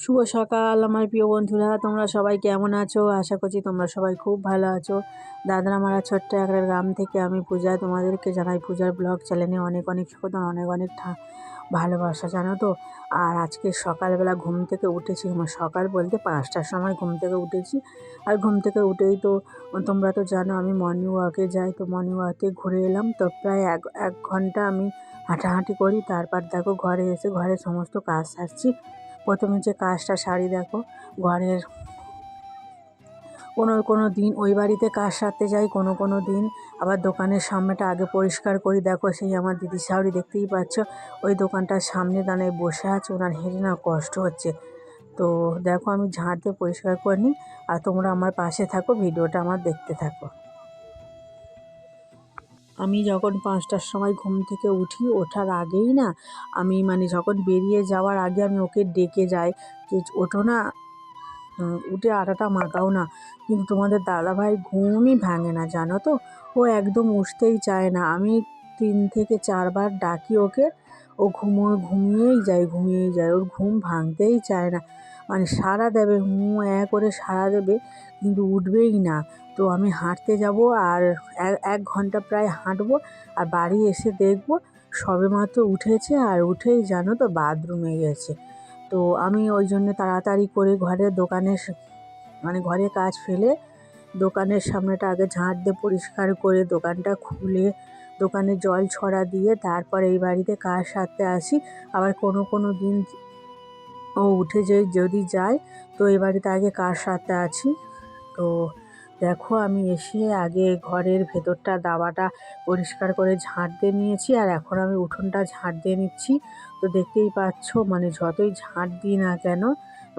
শুভ সকাল, আমার প্রিয় বন্ধুরা। তোমরা সবাই কেমন আছো? আশা করছি তোমরা সবাই খুব ভালো আছো। দাদরা মারা ছোট্ট একটা গ্রাম থেকে আমি পূজা তোমাদেরকে জানাই। পূজার ব্লগ চ্যানেলে অনেক অনেক স্বাগত, অনেক অনেক ভালোবাসা, জানো তো? আর আজকে সকালবেলা ঘুম থেকে উঠেছি। আমার সকাল বলতে পাঁচটার সময় ঘুম থেকে উঠেছি। আর ঘুম থেকে উঠেই তো তোমরা তো জানো, আমি মর্নিং ওয়াকে যাই। তো মর্নিং ওয়াকে ঘুরে এলাম। তো প্রায় এক এক ঘণ্টা আমি হাঁটাহাঁটি করি। তারপর দেখো ঘরে এসে ঘরে সমস্ত কাজ সারছি। প্রথমে যে কাজটা সারি দেখো, ঘরের কোনো কোনো দিন ওই বাড়িতে কাজ সারতে যাই, কোনো কোনো দিন আবার দোকানের সামনেটা আগে পরিষ্কার করি। দেখো সেই আমার দিদি শাওরি দেখতেই পাচ্ছ, ওই দোকানটার সামনে দাঁড়ায় বসে আছে, ওনার হেঁটে না কষ্ট হচ্ছে। তো দেখো আমি ঝাঁট দিয়ে পরিষ্কার করে নিই, আর তোমরা আমার পাশে থাকো, ভিডিওটা আমার দেখতে থাকো। আমি যখন পাঁচটার সময় ঘুম থেকে উঠি, ওঠার আগেই না আমি মানে যখন বেরিয়ে যাওয়ার আগে আমি ওকে ডেকে যাই যে, ওঠো না। উঠে আটাটা মাখাও না। কিন্তু তোমাদের দাদাভাই ঘুমই ভাঙে না, জানো তো? ও একদম উঠতেই চায় না। আমি তিন থেকে চারবার ডাকি ওকে। ও ঘুমো ঘুমিয়েই যায় ঘুমিয়েই যায়। ওর ঘুম ভাঙতেই চায় না। মানে সাড়া দেবে, হুঁ অ্যাঁ করে সাড়া দেবে, কিন্তু উঠবেই না। তো আমি হাঁটতে যাব আর এক- ঘণ্টা প্রায় হাঁটবো আর বাড়ি এসে দেখব সবেমাত্র উঠেছে আর উঠেই জানো তো বাথরুমে গেছে। তো আমি ওই জন্য তাড়াতাড়ি করে ঘরের দোকানের স- মানে ঘরে কাজ ফেলে দোকানের সামনেটা আগে ঝাঁট দিয়ে পরিষ্কার করে দোকানটা খুলে দোকানে জল ছড়া দিয়ে তারপর এই বাড়িতে কাজ সারতে আসি। আবার কোনো কোনো দিন ও উঠে যে যদি যায়, তো এ বাড়িতে আগে কার সাথে আছি? তো দেখো, আমি এসে আগে ঘরের ভেতরটা দাওয়াটা পরিষ্কার করে ঝাঁট দিয়ে নিয়েছি, আর এখন আমি উঠোনটা ঝাঁট দিয়ে নিচ্ছি। তো দেখতেই পাচ্ছ মানে যতই ঝাঁট দিই না কেন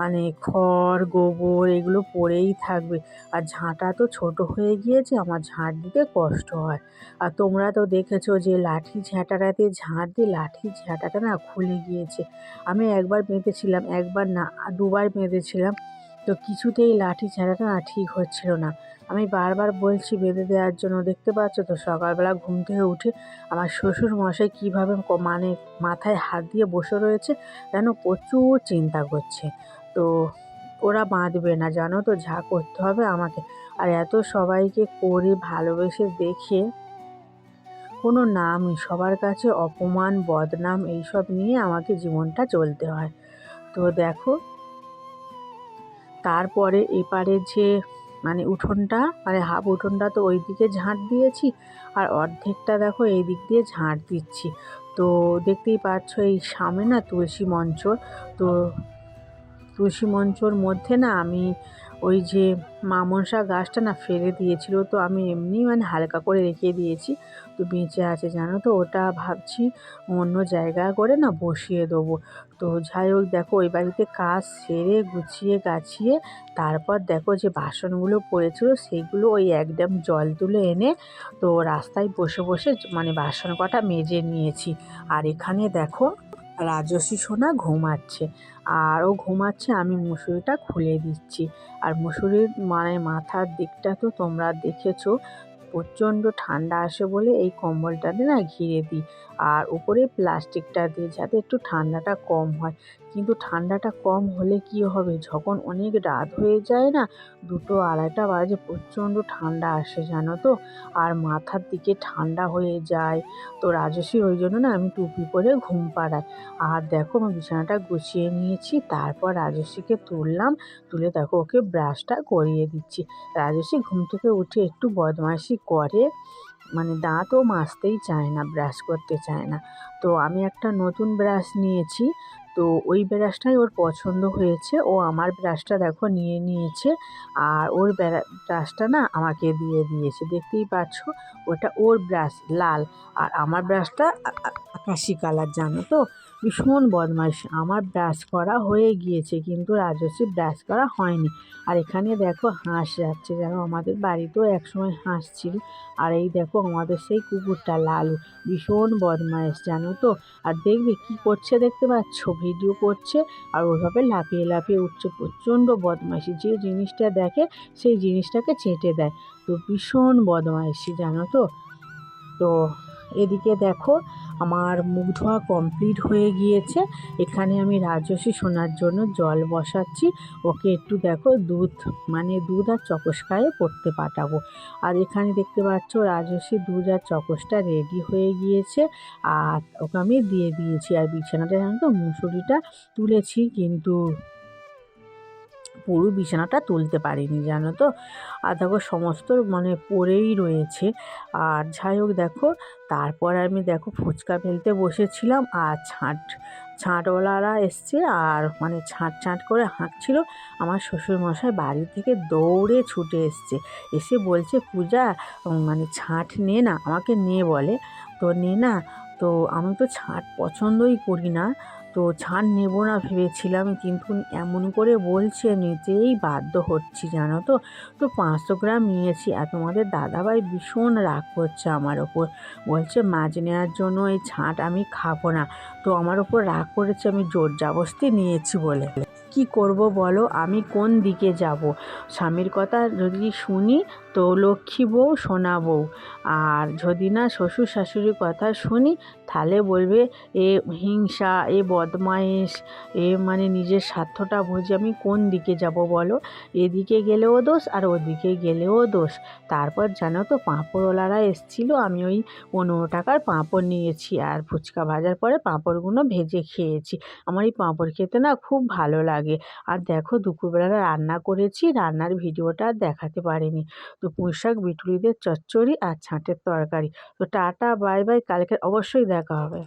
মানে খড়, গোবর এগুলো পড়েই থাকবে। আর ঝাঁটা তো ছোট হয়ে গিয়েছে, আমার ঝাঁট দিতে কষ্ট হয়। আর তোমরা তো দেখেছ যে লাঠি ঝাঁটাটাতে ঝাঁট দিয়ে লাঠি ঝাঁটাটা না খুলে গিয়েছে। আমি একবার বেঁধেছিলাম, একবার না, দুবার বেঁধেছিলাম। তো কিছুতেই লাঠি ছাড়াটা না ঠিক হচ্ছিল না। আমি বারবার বলছি, বেঁধে দেওয়ার জন্য দেখতে পাচ্ছ তো, সকালবেলা ঘুম থেকে উঠে আমার শ্বশুর মশাই কীভাবে মানে মাথায় হাত দিয়ে বসে রয়েছে যেন প্রচুর চিন্তা করছে। তো ওরা বাঁধবে না, জানো তো, যা করতে হবে আমাকে। আর এত সবাইকে করে ভালোবেসে দেখে কোনো নামই, সবার কাছে অপমান, বদনাম, এইসব নিয়ে আমাকে জীবনটা চলতে হয়। তো দেখো তারপরে এপারে যে মানে উঠোনটা মানে হাফ উঠোনটা তো ওই দিকে ঝাঁট দিয়েছি আর অর্ধেকটা দেখো এই দিক দিয়ে ঝাঁট দিচ্ছি। তো দেখতেই পাচ্ছ এই সামনে না তুলসী মঞ্চ তো তুলসী মঞ্চর মধ্যে না আমি ওই যে মামনসা গাছটা না ফেলে দিয়েছিল, তো আমি এমনি মানে হালকা করে রেখে দিয়েছি। তো বেঁচে আছে জানো তো, ওটা ভাবছি অন্য জায়গা করে না বসিয়ে দেবো। তো যাই হোক, দেখো ওই বাড়িতে কাজ সেরে গুছিয়ে গাছিয়ে তারপর দেখো যে বাসনগুলো পড়েছিল, সেইগুলো ওই একদম জল তুলে এনে তো রাস্তায় বসে বসে মানে বাসন কটা মেজে নিয়েছি। আর এখানে দেখো রাজস্বী সোনা ঘুমাচ্ছে। আর ও ঘুমাচ্ছে, আমি মুসুরিটা খুলে দিচ্ছি। আর মুসুরির মানে মাথার দিকটা তো তোমরা দেখেছ, প্রচণ্ড ঠান্ডা আসে বলে এই কম্বলটাতে না ঘিরে দিই। আর উপরে প্লাস্টিকটা দিই যাতে একটু ঠান্ডাটা কম হয়। কিন্তু ঠান্ডাটা কম হলে কি হবে? যখন অনেক রাত হয়ে যায় না, দুটো আড়াইটা বাজে প্রচণ্ড ঠান্ডা আসে, জানো তো? আর মাথার দিকে ঠান্ডা হয়ে যায়। তো রাজস্বী ওই জন্য না আমি টুপি পরে ঘুম পাড়াই আর দেখো আমি বিছানাটা গুছিয়ে নিয়েছি, তারপর রাজস্বীকে তুললাম, তুলে দেখো ওকে ব্রাশটা করিয়ে দিচ্ছি। রাজস্বী ঘুম থেকে উঠে একটু বদমাইশি করে মানে দাঁতও মাজতেই চায় না, ব্রাশ করতে চায় না। তো আমি একটা নতুন ব্রাশ নিয়েছি তো ওই ব্রাশটাই ওর পছন্দ হয়েছে। ও আমার ব্রাশটা দেখো নিয়ে নিয়েছে আর ওর ব্রা- ব্রাশটা না আমাকে দিয়ে দিয়েছে। দেখতেই পাচ্ছ? ওটা ওর ব্রাশ, লাল। আর আমার ব্রাশটা আকাশি কালার, জানো তো? ভীষণ বদমাইশ। আমার ব্রাশ করা হয়ে গিয়েছে, কিন্তু রাজস্বী ব্রাশ করা হয়নি। আর এখানে দেখো হাঁস যাচ্ছে যেন আমাদের বাড়িতেও একসময় হাঁস ছিল। আর এই দেখো আমাদের সেই কুকুরটা, লালু। ভীষণ বদমাইশ, জানো তো? আর দেখবে কি করছে দেখতে পাচ্ছ? ভিডিও করছে আর ওইভাবে লাফিয়ে লাফিয়ে উঠছে। প্রচণ্ড বদমাইশি। যে জিনিসটা দেখে সেই জিনিসটাকে চেটে দেয়। তো ভীষণ বদমাইশি, জানো তো? তো এদিকে দেখো, আমার মুখ ধোয়া কমপ্লিট হয়ে গিয়েছে। এখানে আমি রাজস্বী শোনার জন্য জল বসাচ্ছি। ওকে একটু দেখো, দুধ মানে দুধ আর চকস খায়ে পড়তে পাঠাবো। আর এখানে দেখতে পাচ্ছ রাজস্বী দুধ আর চকসটা রেডি হয়ে গিয়েছে। আর ওকে আমি দিয়ে দিয়েছি। আর বিছানাটা জানো তো মুসুরিটা তুলেছি, কিন্তু পুরো বিছানাটা তুলতে পারিনি, জানো তো? আর দেখো সমস্ত মানে পড়েই রয়েছে। আর যাই হোক দেখো, তারপর আমি দেখো ফুচকা ফেলতে বসেছিলাম আর ছাঁট, ছাঁটওয়ালারা এসছে আর মানে ছাঁট ছাঁট করে হাঁকছিল আমার শ্বশুরমশাই বাড়ি থেকে দৌড়ে ছুটে এসছে। এসে বলছে, পূজা মানে ছাঁট নে না, আমাকে নে বলে। তো নে না, তো আমি তো ছাঁট পছন্দই করি না। তো ছাড় নেব না ভেবেছিলাম, কিন্তু এমন করে বলছে নিজেই বাধ্য হচ্ছি, জানো তো? তো পাঁচশো গ্রাম নিয়েছি আর তোমাদের দাদাভাই ভীষণ রাগ করছে আমার ওপর। বলছে, মাছ নেওয়ার জন্য এই ছাঁট আমি খাব না। তো আমার ওপর রাগ করেছে, আমি জোর জাবস্তি নিয়েছি বলে। কি করব বলো? আমি কোন দিকে যাব? স্বামীর কথা যদি শুনি তো লক্ষ্মী বউ, সোনা বউ। আর যদি না শ্বশুর শাশুড়ির কথা শুনি, তাহলে বলবে, এ হিংসা, এ বদমাইশ, এ মানে নিজের স্বার্থটা বুঝে আমি কোন দিকে যাব বলো? এদিকে গেলেও দোষ আর ওদিকে গেলেও দোষ। তারপর জানো তো পাঁপড়ওয়ালারা এসেছিল, আমি ওই পনেরো টাকার পাঁপড় নিয়েছি। আর ফুচকা ভাজার পরে পাঁপড়গুলো ভেজে খেয়েছি। আমার এই পাঁপড় খেতে না খুব ভালো লাগে। আর দেখো দুপুরবেলা রান্না করেছি, রান্নার ভিডিওটা আর দেখাতে পারিনি। তো পুঁইশাক বিটুলিদের চচ্চড়ি আর ছাঁটের তরকারি। তো টাটা, বাই বাই কালকে অবশ্যই দেখা হবে।